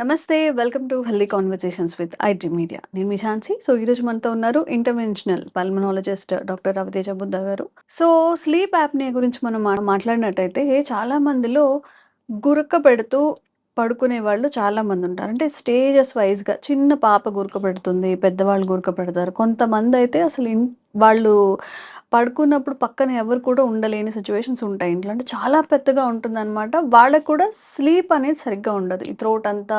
Namaste welcome to healthy conversations with IT media. నేను మీ Jhansi. So ఈరోజు మనతో ఉన్నారు interventional pulmonologist doctor Raviteja Buddha garu. So sleep యాప్ని గురించి మనం మాట్లాడినట్టయితే చాలా మందిలో గురక పెడుతూ పడుకునే వాళ్ళు చాలా మంది ఉంటారు. అంటే స్టేజెస్ వైజ్గా చిన్న పాప గురక పెడుతుంది పెద్దవాళ్ళు గురక పెడతారు. కొంతమంది అయితే అసలు ఇన్ వాళ్ళు పడుకున్నప్పుడు పక్కన ఎవరు కూడా ఉండలేని సిచ్యువేషన్స్ ఉంటాయి. ఇంట్లో అంటే చాలా పెద్దగా ఉంటుందన్నమాట. వాళ్ళకు కూడా స్లీప్ అనేది సరిగ్గా ఉండదు. ఈ థ్రోట్ అంతా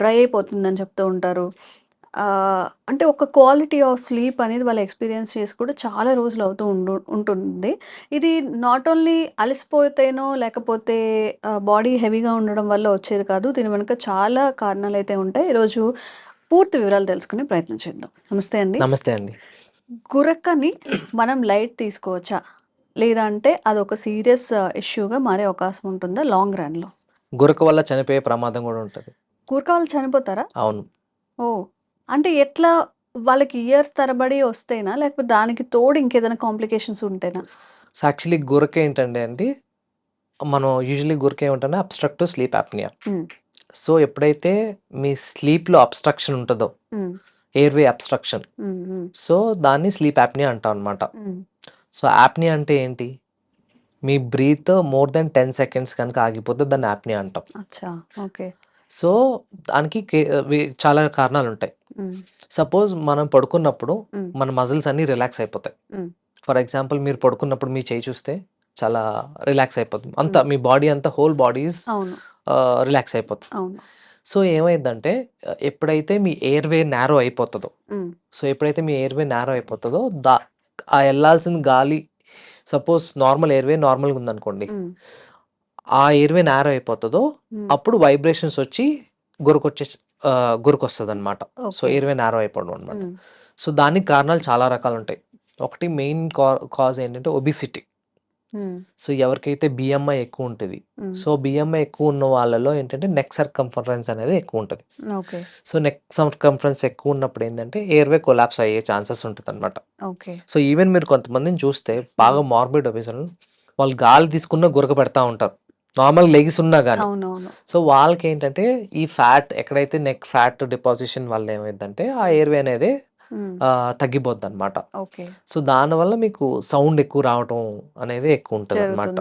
డ్రై అయిపోతుందని చెప్తూ ఉంటారు. అంటే ఒక క్వాలిటీ ఆఫ్ స్లీప్ అనేది వాళ్ళు ఎక్స్పీరియన్స్ చేసి కూడా చాలా రోజులు అవుతూ ఉండు ఉంటుంది. ఇది నాట్ ఓన్లీ అలసిపోతేనో లేకపోతే బాడీ హెవీగా ఉండడం వల్ల వచ్చేది కాదు. దీని వెనుక చాలా కారణాలు అయితే ఉంటాయి. ఈరోజు పూర్తి వివరాలు తెలుసుకునే ప్రయత్నం చేద్దాం. నమస్తే అండి. నమస్తే అండి. గురకని మనం లైట్ తీసుకోవచ్చా? లేదా అంటే అది ఒక సీరియస్ ఇష్యూగా మారే అవకాశం ఉంటుందా లాంగ్ రన్లో? గురక వల్ల చనిపోయే ప్రమాదం కూడా ఉంటుంది. గురక వాళ్ళు చనిపోతారా? అవును. ఓ అంటే ఎట్లా వాళ్ళకి ఇయర్స్ తరబడి వస్తేనా? లేకపోతే దానికి తోడు ఇంకేదైనా కాంప్లికేషన్స్ ఉంటేనా? సో యాక్చువల్లీ గురక ఏంటంటే అండి మనం యూజువలీ గురక ఏమంటే అబ్స్ట్రక్టివ్ స్లీప్ యాప్నియా. సో ఎప్పుడైతే మీ స్లీప్లో అబ్స్ట్రక్షన్ ఉంటుందో ఎయిర్వే అబ్స్ట్రక్షన్. సో దాన్ని స్లీప్ యాప్నియా అంటాం అనమాట. సో యాప్నియా అంటే ఏంటి? మీ breath more than ten seconds కనుక ఆగిపోతే దాన్ని యాప్నియా అంటాం. ఓకే. సో దానికి చాలా కారణాలు ఉంటాయి సపోజ్ మనం పడుకున్నప్పుడు. మన మజిల్స్ అన్ని రిలాక్స్ అయిపోతాయి. ఫర్ ఎగ్జాంపుల్ మీరు పడుకున్నప్పుడు మీ చేయి చూస్తే చాలా రిలాక్స్ అయిపోతుంది. అంతా. మీ బాడీ అంతా హోల్ బాడీస్ రిలాక్స్ అయిపోతుంది. సో ఏమైందంటే ఎప్పుడైతే మీ ఎయిర్వే నేరో అయిపోతుందో సో ఎప్పుడైతే మీ ఎయిర్వే నేరో అయిపోతుందో దా ఆ వెళ్ళాల్సిన గాలి సపోజ్ నార్మల్ ఎయిర్వే నార్మల్గా ఉందనుకోండి ఆ ఎయిర్వే నేరో అయిపోతుందో. అప్పుడు వైబ్రేషన్స్ వచ్చి గురకొచ్చే గురకొస్తుంది అనమాట సో. ఎయిర్వే నేరో అయిపోవడం అనమాట సో దానికి కారణాలు చాలా రకాలు ఉంటాయి ఒకటి మెయిన్ కాజ్ ఏంటంటే ఒబిసిటీ. సో ఎవరికైతే బిఎంఐ ఎక్కువ ఉంటుంది. సో బిఎంఐ ఎక్కువ ఉన్న వాళ్ళలో ఏంటంటే నెక్ సర్కంఫరెన్స్ అనేది ఎక్కువ ఉంటుంది సో నెక్ సర్కంఫరెన్స్ ఎక్కువ ఉన్నప్పుడు ఏంటంటే ఎయిర్వే కొలాప్స్ అయ్యే ఛాన్సెస్ ఉంటుంది అనమాట సో ఈవెన్ మీరు కొంతమందిని చూస్తే బాగా మార్బిడ్ ఒబిసన్ వాళ్ళు గాలి తీసుకున్న గురక పెడతా ఉంటారు. నార్మల్ లెగిస్ ఉన్నా కానీ సో వాళ్ళకి ఏంటంటే ఈ ఫ్యాట్ ఎక్కడైతే నెక్ ఫ్యాట్ డిపాజిషన్ వల్ల ఏమైందంటే ఆ ఎయిర్వే అనేది తగ్గిపోద్ది అనమాట ఓకే. సో దానివల్ల మీకు సౌండ్ ఎక్కువ రావటం అనేది ఎక్కువ ఉంటుంది అనమాట.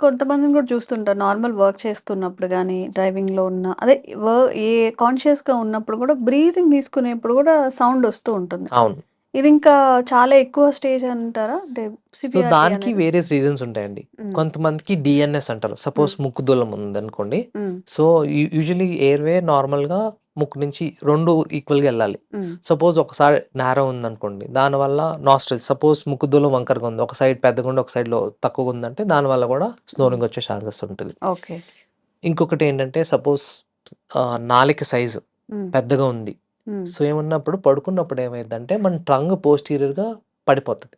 కొంతమందిని కూడా చూస్తుంటారు. నార్మల్ వర్క్ చేస్తున్నప్పుడు కానీ డ్రైవింగ్లో ఉన్న అదే ఏ కాన్షియస్గా ఉన్నప్పుడు కూడా బ్రీతింగ్ తీసుకునేప్పుడు కూడా సౌండ్ వస్తూ ఉంటుంది. అవును. ఇది ఇంకా చాలా ఎక్కువ స్టేజ్ అంటారా? అంటే సో దానికి అనేది? వేరియస్ రీజన్స్ ఉంటాయండి. కొంతమందికి డిఎన్ఎస్ అంటారు. సపోజ్ ముక్కు దూలం ఉందనుకోండి. ఉమ్, సో యూజువలీ ఎయిర్వే నార్మల్గా ముక్కు నుంచి రెండు ఈక్వల్గా వెళ్ళాలి. సపోజ్ ఒకసారి నేరో ఉందనుకోండి. దానివల్ల నాస్ట్రల్ సపోజ్ ముక్కు దూలం వంకరగా ఉంది. ఒక సైడ్ పెద్దగా ఉండి ఒక సైడ్లో తక్కువగా ఉందంటే దానివల్ల కూడా స్నోరింగ్ వచ్చే ఛాన్సెస్ ఉంటుంది. ఓకే. ఇంకొకటి ఏంటంటే సపోజ్ నాలిక సైజు పెద్దగా ఉంది. సో ఏమన్నప్పుడు పడుకున్నప్పుడు ఏమైందంటే మన టంగ్ పోస్టీరియర్గా పడిపోతుంది.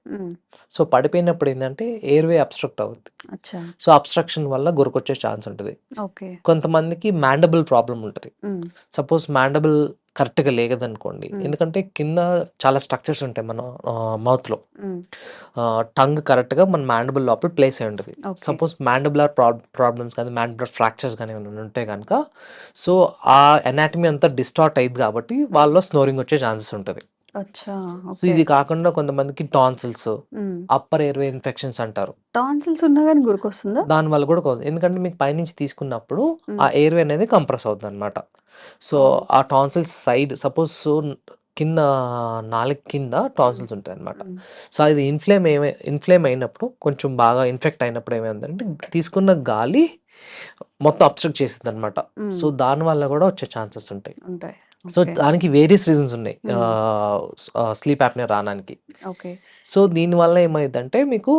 సో పడిపోయినప్పుడు ఏంటంటే ఎయిర్వే అబ్స్ట్రక్ట్ అవుతుంది సో అబ్స్ట్రక్షన్ వల్ల గురకొచ్చే ఛాన్స్ ఉంటుంది ఓకే. కొంతమందికి మ్యాండబుల్ ప్రాబ్లం ఉంటుంది సపోజ్ మ్యాండబుల్ కరెక్ట్గా లేదనుకోండి. ఎందుకంటే కింద చాలా స్ట్రక్చర్స్ ఉంటాయి మన మౌత్లో. టంగ్ కరెక్ట్గా మన మ్యాండబుల్ లోపల ప్లేస్ అయి ఉంటుంది. సపోజ్ మ్యాండబులర్ ప్రాబ్లమ్స్ కానీ మ్యాండబులర్ ఫ్రాక్చర్స్ కానీ ఉంటే కనుక సో ఆ ఎనాటమీ అంతా డిస్టార్ట్ అయింది కాబట్టి వాళ్ళలో స్నోరింగ్ వచ్చే ఛాన్సెస్ ఉంటుంది. అచ్చా సో ఇది కాకుండా కొంతమందికి టాన్సిల్స్ అప్పర్ ఎయిర్వే ఇన్ఫెక్షన్స్ అంటారు. టాన్సిల్స్ ఉన్నా కానీ గురికొస్తుందా దాని వల్ల కూడా కాదు ఎందుకంటే మీకు పైనుంచి తీసుకున్నప్పుడు. ఆ ఎయిర్వే అనేది కంప్రెస్ అవుతుంది అనమాట సో. ఆ టాన్సిల్స్ సైడ్ సపోజ్ కింద నాలుగు కింద టాన్సిల్స్ ఉంటాయి అనమాట సో అది ఇన్ఫ్లేమ్ ఏమై ఇన్ఫ్లేమ్ అయినప్పుడు కొంచెం బాగా ఇన్ఫెక్ట్ అయినప్పుడు ఏమైందంటే తీసుకున్న గాలి మొత్తం అబ్స్ట్రక్ట్ చేసింది అనమాట సో దాని వల్ల కూడా వచ్చే ఛాన్సెస్ ఉంటాయి. ఉంటాయి. సో దానికి వేరియస్ రీజన్స్ ఉన్నాయి. స్లీప్ యాప్నే రావడానికి. ఓకే. సో దీనివల్ల ఏమైందంటే మీకు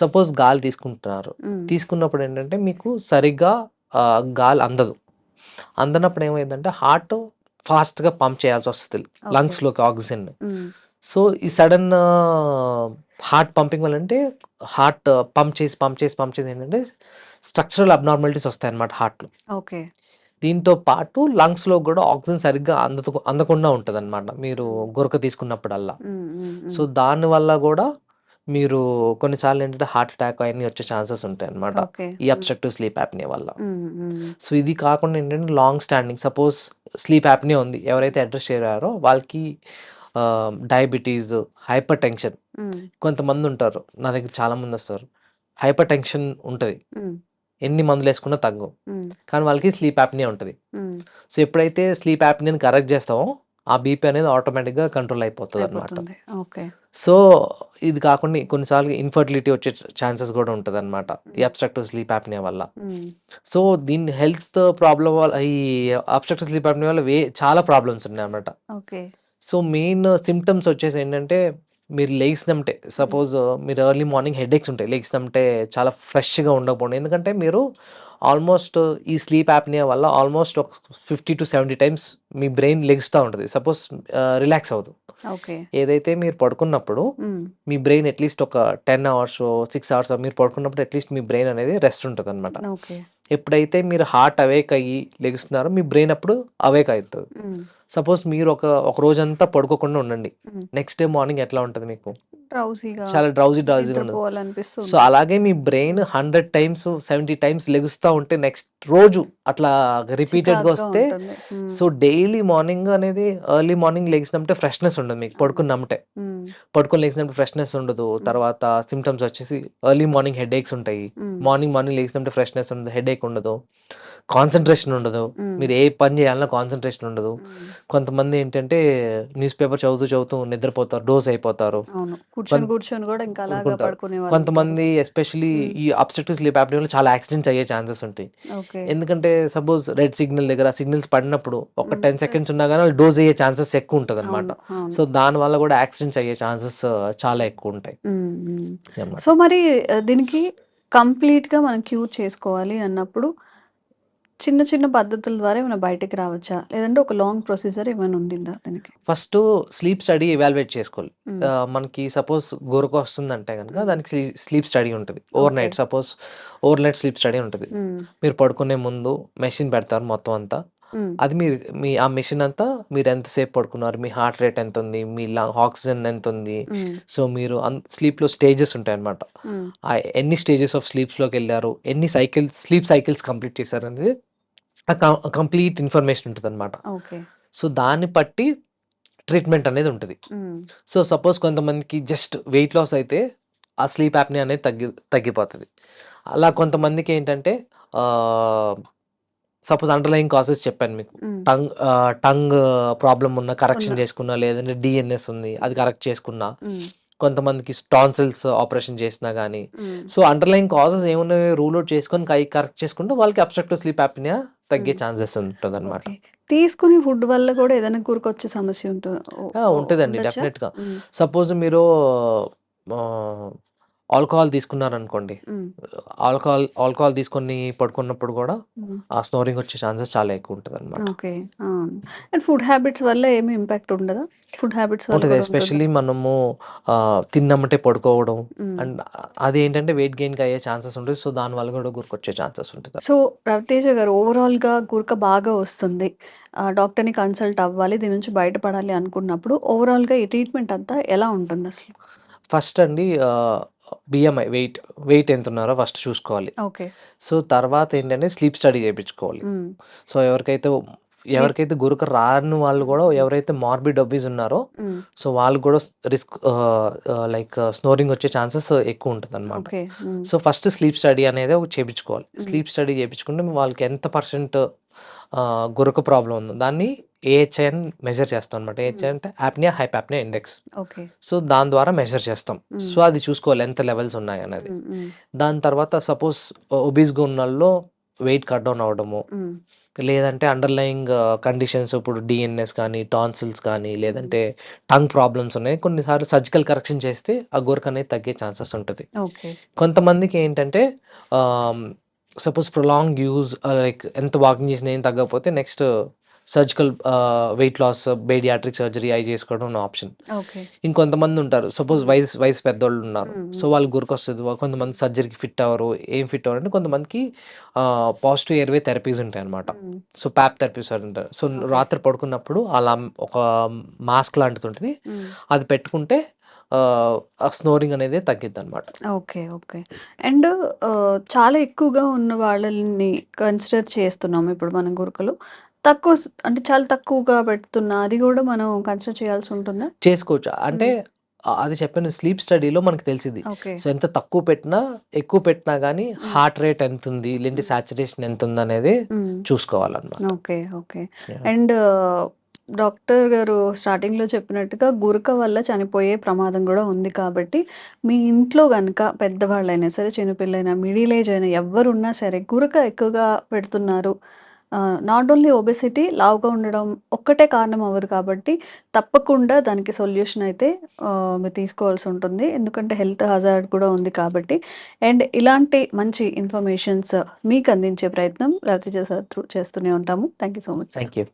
సపోజ్ గాలి తీసుకుంటున్నారు. తీసుకున్నప్పుడు ఏంటంటే మీకు సరిగ్గా గాలి అందదు. అందనప్పుడు ఏమైందంటే హార్ట్ ఫాస్ట్గా పంప్ చేయాల్సి వస్తుంది. లంగ్స్లోకి ఆక్సిజన్. సో ఈ సడన్ హార్ట్ పంపింగ్ వల్ల అంటే హార్ట్ పంప్ చేసి పంప్ చేసి పంప్ చేసి ఏంటంటే స్ట్రక్చరల్ అబ్నార్మాలిటీస్ వస్తాయన్నమాట హార్ట్లో. ఓకే. దీంతో పాటు లంగ్స్‌లో గూడా ఆక్సిజన్ సరిగ్గా అందదు అందకుండా ఉంటదన్నమాట. మీరు గురక తీసుకున్నప్పుడల్లా. సో, హ్మ్. దానివల్ల గూడా మీరు కొన్నిసార్లు ఏంటంటే హార్ట్ అటాక్ అయన్నీ వచ్చే ఛాన్సెస్ ఉంటాయన్నమాట. ఓకే. ఈ. అబ్‌స్ట్రక్టివ్ స్లీప్ యాప్నియా వల్ల. సో, ఇది కాకుండా ఏంటంటే long standing suppose sleep apnoea ఉంది. ఎవరైతే అడ్రెస్ చేరారో వాళ్ళకి డయాబెటీస్, హైపర్ టెన్షన్ హ్మ్. కొంతమందుంటారు. నా దగ్గర చాలా మందొస్తారు. హైపర్ టెన్షన్ ఉంటది. ఎన్ని మందులేసుకున్నా తగ్గవు. హ్మ్. కానీ వాళ్ళకి స్లీప్ యాప్నియా ఉంటది. సో, ఎప్పుడైతే స్లీప్ యాప్నియాని కరెక్ట్ చేస్తామో ఆ బీపీ అనేది ఆటోమేటిక్‌గా కంట్రోల్. అయిపోతుంది. ఓకే. సో, ఇది కాకుండా కొన్నిసార్లు ఇన్‌ఫర్టిలిటీ వచ్చే ఛాన్సెస్ గూడా ఉంటదన్నమాట. ఈ హ్మ్. అబ్‌స్ట్రక్టివ్ స్లీప్ యాప్నియా వల్ల. సో, దీన్ని హెల్త్ ప్రాబ్లమ్ వల్ల ఈ అబ్‌స్ట్రక్టివ్ స్లీప్ యాప్నియా వల్ల వే చాలా ప్రాబ్లమ్స్ ఉన్నాయన్నమాట. ఓకే. సో, మెయిన్ సింప్టమ్స్ వచ్చేసి ఏంటంటే మీరు లెగిసినెంబటే హ్మ్. సపోజ్ మీరు ఎర్లీ మార్నింగ్ హెడేక్స్ ఉంటాయి. లెగిసినెంబటే చాలా ఫ్రెష్‌గా ఉండకపోవడం. ఎందుకంటే మీరు ఆల్మోస్ట్ ఈ స్లీప్ యాప్నియా వల్ల ఆల్మోస్ట్ ఒక 50-70 టైమ్స్ మీ బ్రెయిన్ లెగుస్తా ఉంటది. సపోజ్ రిలాక్స్ అవ్వదు. ఓకే. ఏదైతే మీరు పడుకున్నప్పుడు. మీ బ్రెయిన్ అట్‌లీస్ట్ ఒక 10 అవర్సో, 6 అవర్సో మీరు పడుకున్నప్పుడు అట్‌లీస్ట్ మీ బ్రెయిన్ అనేది రెస్ట్ ఉంటదన్నమాట. ఓకే. ఎప్పుడైతే మీరు హార్ట్ అవేక్ అయ్యి లెగుస్తున్నారో మీ బ్రెయిన్ అప్పుడు అవేక్ అయితది. సపోజ్ మీరు ఒక ఒక రోజంతా పడుకోకుండా ఉండండి. నెక్స్ట్ డే మార్నింగ్ ఎట్లా ఉంటది మీకు? చాలా డ్రౌజీ డ్రౌజీగా ఉండదు. సో. అలాగే మీ బ్రెయిన్ 100 టైమ్స్, 70 టైమ్స్ లెగుస్తా ఉంటే నెక్స్ట్ రోజు అట్లా రిపీటెడ్‌గా చికాకుగా వస్తే. సో, డైలీ మార్నింగ్ అనేది ఎర్లీ మార్నింగ్ లెగిసినప్పుడే ఫ్రెష్‌నెస్ ఉండదు మీకు. పడుకున్నమ్మటే. పడుకొని లెగిసినప్పుడు ఫ్రెష్‌నెస్ ఉండదు. తర్వాత సింప్టమ్స్ వచ్చేసి ఎర్లీ మార్నింగ్ హెడేక్స్ ఉంటాయి. హ్మ్. మార్నింగ్ మార్నింగ్ లెగిసినప్పుడు ఫ్రెష్‌నెస్ ఉండదు. హెడేక్ ఉండదు. కాన్సంట్రేషన్ ఉండదు. మీరు ఏ పని చేయాలన్నా కాన్సంట్రేషన్ ఉండదు. కొంతమంది ఏంటంటే న్యూస్ పేపర్ చదువుతూ చదువుతూ నిద్రపోతారు. డోస్ అయిపోతారు. అవును. కొన్ కూర్చొని కూర్చొని గూడా ఇంకా అలాగా. పడుకునే. కొంతమంది ఎస్పెషల్లీ హ్మ్. ఈ అబ్‌స్ట్రక్టివ్ స్లీప్ యాప్నియా వల్ల చాలా యాక్సిడెంట్స్ అయ్యే ఛాన్సెస్ ఉంటాయి. ఎందుకంటే సపోజ్ రెడ్ సిగ్నల్ దగ్గర సిగ్నల్స్ పడినప్పుడు ఒక. 10 సెకండ్స్ ఉన్నా వాళ్ళు డోస్ అయ్యే ఛాన్సెస్ ఎక్కువ. అవును. అవును. సో, దానివల్ల గూడా యాక్సిడెంట్స్ అయ్యే ఛాన్సెస్ చాలా ఎక్కువ ఉంటాయి. సో, మరి దీనికి కంప్లీట్‌గా మనం క్యూర్ చేసుకోవాలి అన్నప్పుడు చిన్న చిన్న పద్ధతుల ద్వారా ఏమైనా బయటికి రావచ్చా? లేదంటే ఒక లాంగ్ ప్రొసీజర్ ఏమైనా ఉండిందా దీనికి? ఫస్టు స్లీప్ స్టడీ ఎవాల్యుయేట్ చేసుకోవాలి. మనకి సపోజ్ గురక వస్తుందంటే హ్మ్. దానికి స్లీ స్లీప్ స్టడీ ఉంటది. Overnight suppose overnight sleep study ఉంటది. మీరు పడుకునే ముందు మెషిన్ పెడతారు మొత్తం అంతా. అది మీరు మీ ఆ మెషిన్ అంతా మీరు ఎంతసేపు పడుకున్నారు? మీ హార్ట్ రేట్ ఎంతుంది? మీ ల ఆక్సిజన్ ఎంతుంది? హ్మ్. సో, మీరు అన్ స్లీప్‌లో స్టేజెస్ ఉంటాయన్నమాట. హ్మ్. ఆహ్, ఎన్ని స్టేజెస్ ఆఫ్ స్లీప్స్‌లోకెళ్ళారు? ఎన్ని సైకిల్స్ స్లీప్ సైకిల్స్ కంప్లీట్ చేశారనేది ఆ కం కంప్లీట్ ఇన్ఫర్మేషన్ ఉంటదన్నమాట. ఓకే. సో, దాన్ని బట్టి ట్రీట్మెంట్ అనేది ఉంటది. సో, సపోజ్ కొంతమందికి జస్ట్ వెయిట్ లాస్ అయితే ఆ స్లీప్ యాప్నియా అనేది తగ్గి తగ్గిపోతది. అలా కొంతమందికి ఏంటంటే సపోజ్ అండర్‌లయింగ్ కాజెస్ చెప్పాను మీకు. టంగ్ టంగ్ ప్రాబ్లమ్ ఉన్న కరెక్షన్ చేసుకున్నా, లేదంటే డీఎన్ఎస్ ఉంది అది. కరెక్ట్ చేసుకున్నా. కొంతమందికి టాన్సిల్స్ ఆపరేషన్ చేసినా హ్మ్. సో, అండర్‌లయింగ్ కాజెస్ ఏమున్నాయో రూల్ ఔట్ చేసుకొని కరెక్ట్ చేసుకుంటే వాళ్ళకి అబ్‌స్ట్రక్టివ్ స్లీప్ యాప్నియా తగ్గే. ఛాన్సెస్ ఉంటదన్నమాట. ఓకే. తీసుకునే ఫుడ్ వల్ల గూడా ఏదైనా గురకొచ్చే సమస్య ఉంటు ఉ ఆ! ఉ ఉంటదండి? డెఫినెట్‌గా. సపోజ్ మీరు ఆల్కహాల్ తీసుకున్నారనుకోండి. ఆల్కహాల్ ఆల్కహాల్ తీసుకొని పడుకున్నప్పుడు హ్మ్. ఆ స్నోరింగ్ వచ్చే ఛాన్సెస్ చాలా ఎక్కువ ఉంటదన్నమాట. ఓకే. ఆ! అండ్ ఫుడ్ హ్యాబిట్స్ వల్ల ఏమి ఇంపాక్ట్ ఉండదా? ఫుడ్ హ్యాబిట్స్ వల్ల ఉంటది. కూడా ఉంటుందా? ఎస్పెషల్లీ మనము తిన్నెమ్మటే పడుకోవడం. అండ్ అదేంటంటే వెయిట్ గెయిన్‌కి అయ్యే ఛాన్సెస్ ఉంటది. సో, దానివల్ల గూడా గురకొచ్చే ఛాన్సెస్ ఉంటది. సో, రవితేజ గారు ఓవరాల్‌గా గురక బాగా వస్తుంది. డాక్టర్‌ని కన్సల్ట్ అవ్వాలి. దీని నుంచి బయటపడాలి అనుకున్నప్పుడు ఓవరాల్‌గా ఈ ట్రీట్మెంట్ అంతా ఎలా ఉంటుందసలు? ఫస్ట్ అండి బిఎంఐ వెయిట్, వెయిట్ ఎంతున్నారో ఫస్ట్ చూసుకోవాలి. ఓకే. సో, తర్వాత ఏంటంటే స్లీప్ స్టడీ చేపించుకోవాలి. హ్మ్. సో, ఎవరికైతే మీకు ఎవరికైతే గురక రాని వాళ్ళు హ్మ్. ఎవరైతే మార్బిడ్ ఒబీస్ ఉన్నారో. సో, వాళ్ళకి గూడా రిస్క్ ఆహ్, ఆహ్, లైక్ స్నోరింగ్ వచ్చే ఛాన్సెస్ ఎక్కువ ఉంటదన్నమాట. ఓకే. హ్మ్. సో, ఫస్ట్ స్లీప్ స్టడీ అనేది. హ్మ్. స్లీప్ స్టడీ చేపించుకుంటే వాళ్ళకి ఎంత పర్సెంట్ గురక ప్రాబ్లమ్ ఉందో దాన్ని ఏహెచ్ఐ అని మెజర్ చేస్తాం అన్నమాట. ఏహెచ్ఐ. అంటే యాప్నియా, హైపాప్నియా ఇండెక్స్. సో, దాని ద్వారా మెజర్ చేస్తాం. సో, హ్మ్. అది చూసుకోవాలి ఎంత లెవెల్స్ ఉన్నాయనేది. హ్మ్. హ్మ్. దాని తర్వాత సపోజ్ ఒబీస్‌గా ఉన్నోళ్ళలో వెయిట్ కట్ డౌన్ అవ్వడము, హ్మ్. లేదంటే అండర్‌లయింగ్ కండిషన్స్ ఇప్పుడు డీఎన్ఎస్ కానీ, టాన్సిల్స్ కానీ. లేదంటే టంగ్ ప్రాబ్లమ్స్ ఉన్నాయి. కొన్నిసార్లు సర్జికల్ కరెక్షన్ చేస్తే ఆ గురక అనేది తగ్గే ఛాన్సెస్ ఉంటది. కొంతమందికి ఏంటంటే సపోజ్ ప్రొలాంగ్డ్ యూజ్ లైక్ ఎంత వాకింగ్ చేసినా ఏం తగ్గకపోతే next surgical weight loss bariatric surgery అవి చేసుకోవడం నా ఆప్షన్. ఇంకొంతమంది ఉంటారు సపోజ్ హ్మ్. వయసు వయసు పెద్దోళ్ళు ఉన్నారు. సో హ్మ్. వాళ్ళు గురికొస్తుంది కొంతమంది సర్జరీకి ఫిట్ అవ్వరు ఏం ఫిట్ అవ్వరు అంటే కొంతమందికి పాజిటివ్ ఎయిర్వే థెరపీస్ ఉంటాయి అనమాట. సో ప్యాప్ థెరపీస్ అంటారు సో. రాత్రి పడుకున్నప్పుడు అలా ఒక మాస్క్ లాంటిది ఉంటుంది. అది పెట్టుకుంటే స్నోరింగ్ అనేది తగ్గిద్ది అనమాట ఓకే. ఓకే. అండ్ ఆహ్, చాలా ఎక్కువగా ఉన్న వాళ్ళని కన్సిడర్ చేస్తున్నాం ఇప్పుడు మనం గురకలు. తక్కువ అంటే చాలా తక్కువగా పెడుతున్నా అది గూడా మనం కన్సిడర్ చేయాల్సి ఉంటుందా? చేసుకోవచ్చు అంటే అది చెప్పాను స్లీప్ స్టడీలో మనకు తెలిసింది. సో ఎంత తక్కువ పెట్టినా ఎక్కువ పెట్టినా కానీ. హార్ట్ రేట్ ఎంత ఉంది లేదంటే. సాచురేషన్ ఎంత ఉంది అనేది. చూసుకోవాలన్నమాట ఓకే. ఓకే. అండ్ డాక్టర్ గారు స్టార్టింగ్‌లో చెప్పినట్టుగా గురక వల్ల చనిపోయే ప్రమాదం గూడా ఉంది కాబట్టి, మీ ఇంట్లో గనక పెద్దవాళ్ళైనా సరే, చిన్నపిల్లైనా, మిడిల్ ఏజ్ అయినా ఎవ్వరున్నా సరే గురక ఎక్కువగా పెడుతున్నారు. నాట్ ఓన్లీ ఒబెసిటీ లావుగా ఉండడం ఒక్కటే కారణం అవ్వదు కాబట్టి, తప్పకుండా దానికి సొల్యూషన్ అయితే మీరు తీసుకోవాల్సి ఉంటుంది. ఎందుకంటే హెల్త్ హజార్డ్ కూడా ఉంది కాబట్టి. అండ్ ఇలాంటి మంచి ఇన్ఫర్మేషన్స్ మీకు అందించే ప్రయత్నం రవితేజ సార్ త్రూ చేస్తూనే ఉంటాము. Thank you so much. Thank you